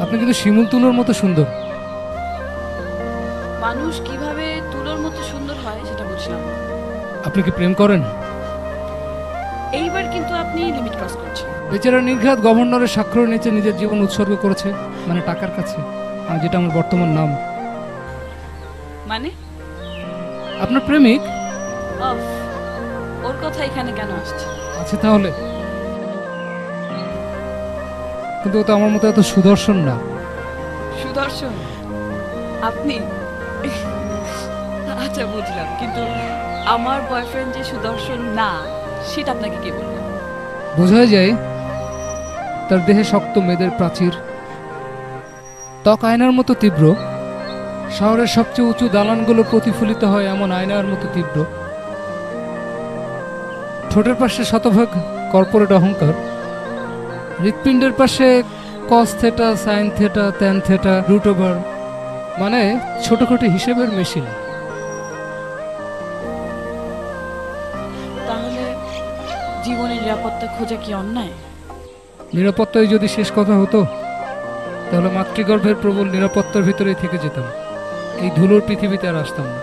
আপনি কিন্তু শিমুল তুলোর মতো সুন্দর। মানুষ কীভাবে তুলোর মতো সুন্দর হয় সেটা বুঝলাম। আপনি কি প্রেম করেন? এইবার কিন্তু আপনি লিমিট ক্রস করছেন। বেচারা নির্ঘাত গভর্নরের স্বাক্ষর নিচে নিজের জীবন উৎসর্গ করেছে মানে টাকার কাছে আর যেটা আমার বর্তমান নাম। মানে? আপনার প্রেমিক? অফ ওর কথা এখানে কেন আসছে? আছে তাহলে। কিন্তু ও তো আমার মতো এত সুদর্শন না। সুদর্শন? আপনি? আচ্ছা বুঝলাম। কিন্তু আমার বয়ফ্রেন্ড যে সুদর্শন না সেটা আপনাকে কে বলল? বোঝা যায় তার দেহে শক্ত মেয়েদের প্রাচীর। ত্বক আয়নার মতো তীব্র। শহরের সবচেয়ে উঁচু দালানগুলো প্রতিফলিত হয় এমন আয়নার মতো তীব্র। ঠোঁটের পাশে শতভাগ কর্পোরেট অহংকার। হৃৎপিণ্ডের পাশে cos theta sine theta tan theta root over মানে ছোটখাটো হিসেবের মেশিন তাহলে জীবনের নিরাপত্তা খোঁজা কি অন্যায়? নিরাপত্তাই যদি শেষ কথা হতো তাহলে মাতৃগর্ভের প্রবল নিরাপত্তার ভিতরেই থেকে যেতাম। এই ধুলোর পৃথিবীতে আর আসতাম না।